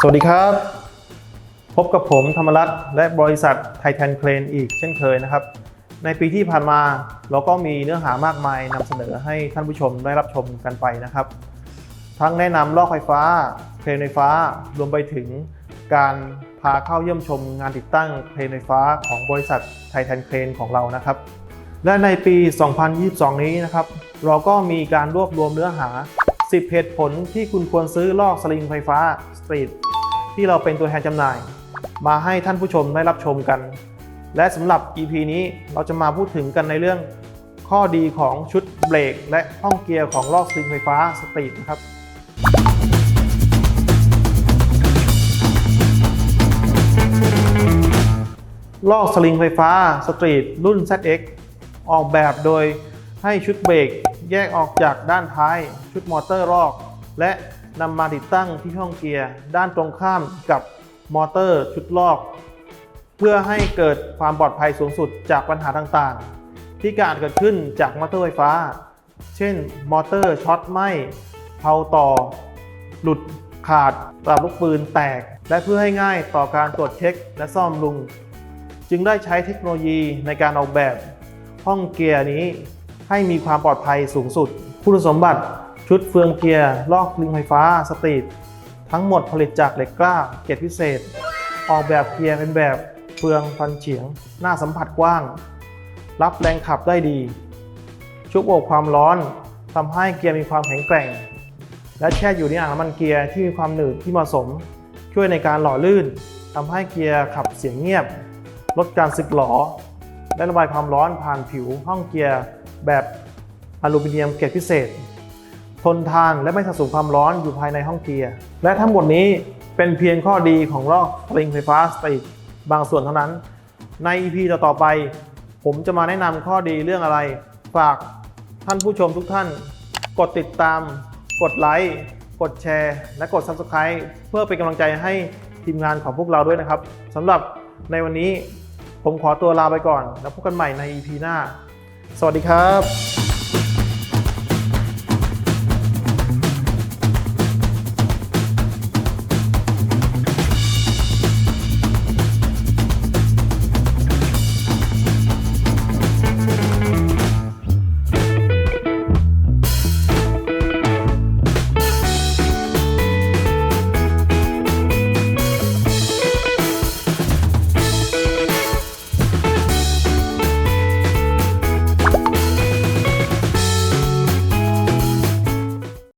สวัสดีครับ พบกับผมธรรมรัตน์และบริษัทไทแทนเคลนอีกเช่นเคยนะครับ ในปีที่ผ่านมาเราก็มีเนื้อหามากมายนำเสนอให้ท่านผู้ชมได้รับชมกันไปนะครับ ทั้งแนะนำลอกไฟฟ้า เครนไฟฟ้ารวมไปถึงการพาเข้าเยี่ยมชมงานติดตั้งเครนไฟฟ้าของบริษัทไทแทนเครนของเรานะครับ และในปี 2022 นี้นะครับ เราก็มีการรวบรวมเนื้อหา 10 เหตุผลที่คุณควรซื้อลอกสลิงไฟฟ้าสตรีท ที่เราเป็นตัวแทนจำหน่าย มาให้ท่านผู้ชมได้รับชมกัน และสำหรับ EP นี้เราจะมาพูดถึงกันในเรื่องข้อดีของชุดเบรก และห้องเกียร์ของลอกสลิงไฟฟ้าสตรีทนะครับลอกสลิงไฟฟ้าสตรีทรุ่น ZX ออกแบบโดยให้ชุดเบรกแยกออกจากด้านท้าย ชุดมอเตอร์ลอก และ นำมาติดตั้งที่ห้องเกียร์ด้านตรงข้ามกับมอเตอร์ชุดลอก เพื่อให้เกิดความปลอดภัยสูงสุดจากปัญหาต่างๆ ที่อาจเกิดขึ้นจากมอเตอร์ไฟฟ้า เช่น มอเตอร์ช็อตไหมเผาต่อ หลุดขาดตลับลูกปืนแตก และเพื่อให้ง่ายต่อการตรวจเช็คและซ่อมบำรุง จึงได้ใช้เทคโนโลยีในการออกแบบ ห้องเกียร์นี้ให้มีความปลอดภัยสูงสุด คุณสมบัติ ชุดเฟืองเกียร์ลอกลิงไฟฟ้าสตรีททั้งหมดผลิตจากเหล็กกล้าเกรดพิเศษ ออกแบบเกียร์เป็นแบบเฟืองฟันเฉียง หน้าสัมผัสกว้าง รับแรงขับได้ดี ชุบอกความร้อนทำให้เกียร์มีความแข็งแกร่ง และแช่อยู่ในอ่างน้ำมันเกียร์ที่มีความหนืดที่เหมาะสม ช่วยในการหล่อลื่นทำให้เกียร์ขับเสียงเงียบ ลดการสึกหลอและระบายความร้อนผ่านผิวห้องเกียร์แบบอลูมิเนียมเกรดพิเศษ ทนทานและไม่สะสมความร้อนอยู่ภายในห้องเกียร์ และทั้งหมดนี้เป็นเพียงข้อดีของลอกสลิงไฟฟ้าสตรีทบางส่วนเท่านั้น ใน EP ต่อๆไป ผมจะมาแนะนำข้อดีเรื่องอะไร ฝากท่านผู้ชมทุกท่าน กดติดตาม กดไลค์กดแชร์ และกด Subscribe เพื่อเป็นกำลังใจให้ทีมงานของพวกเราด้วยนะครับสำหรับในวันนี้ผมขอตัวลาไปก่อน แล้วพบกันใหม่ใน EP หน้า สวัสดีครับ